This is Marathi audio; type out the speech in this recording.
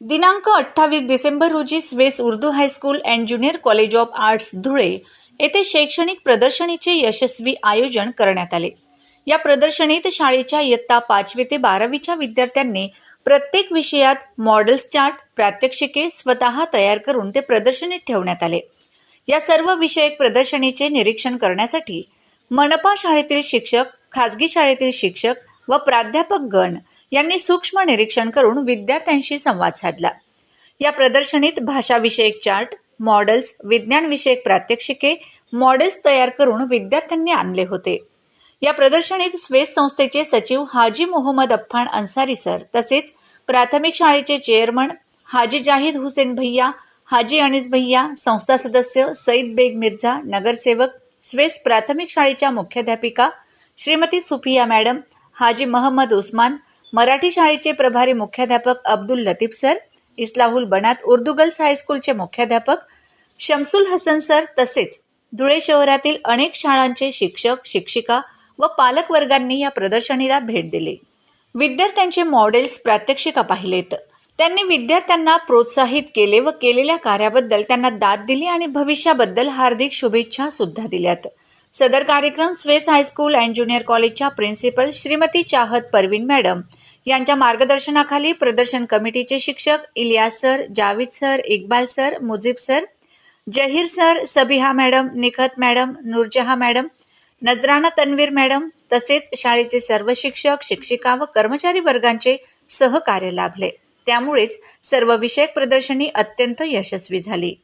दिनांक अठ्ठावीस डिसेंबर रोजी Suez Urdu high school and junior college of arts Dhule येथे शैक्षणिक प्रदर्शनीचे यशस्वी आयोजन करण्यात आले. या प्रदर्शनीत शाळेच्या इयत्ता पाचवी ते बारावीच्या विद्यार्थ्यांनी प्रत्येक विषयात मॉडेल्स चार्ट प्रात्यक्षिके स्वतः तयार करून ते प्रदर्शनीत ठेवण्यात आले. या सर्व विषयक प्रदर्शनीचे निरीक्षण करण्यासाठी मनपा शाळेतील शिक्षक खाजगी शाळेतील शिक्षक व प्राध्यापक गण यांनी सूक्ष्म निरीक्षण करून विद्यार्थ्यांशी संवाद साधला. या प्रदर्शनीत भाषाविषयक चार्ट मॉडेल्स विज्ञानविषयक प्रात्यक्षिके मॉडेल्स तयार करून विद्यार्थ्यांनी आणले होते. या प्रदर्शनीत स्वेस संस्थेचे सचिव हाजी मोहम्मद अफ्फान अन्सारी सर तसेच प्राथमिक शाळेचे चेअरमन हाजी जाहीद हुसेन भैया हाजी अनिस भैया संस्था सदस्य सईद बेग मिर्झा नगरसेवक स्वेस प्राथमिक शाळेच्या मुख्याध्यापिका श्रीमती सुफिया मॅडम हाजी महम्मद उस्मान मराठी शाळेचे प्रभारी मुख्याध्यापक अब्दुल लतीफ सर इस्लाहुल बनात उर्दू गर्ल्स हायस्कूलचे मुख्याध्यापक शमसुल हसन सर तसेच धुळे शहरातील अनेक शाळांचे शिक्षक शिक्षिका व पालकवर्गांनी या प्रदर्शनीला भेट दिली. विद्यार्थ्यांचे मॉडेल्स प्रात्यक्षिका पाहिलेत. त्यांनी विद्यार्थ्यांना प्रोत्साहित केले व केलेल्या कार्याबद्दल त्यांना दाद दिली आणि भविष्याबद्दल हार्दिक शुभेच्छा सुद्धा दिल्यात. सदर कार्यक्रम स्वेस हायस्कूल अँड ज्युनियर कॉलेजच्या प्रिन्सिपल श्रीमती चाहत परवीन मॅडम. यांच्या मार्गदर्शनाखाली प्रदर्शन कमिटीचे शिक्षक Ilyas sir Javed sir Iqbal sir Mujeeb sir Zaheer sir Sabiha madam Nikhat madam Noorjaha madam Nazrana Tanveer madam तसेच शाळेचे सर्व शिक्षक शिक्षिका व कर्मचारी वर्गांचे सहकार्य लाभले. त्यामुळेच सर्व विषयक प्रदर्शनी अत्यंत यशस्वी झाली.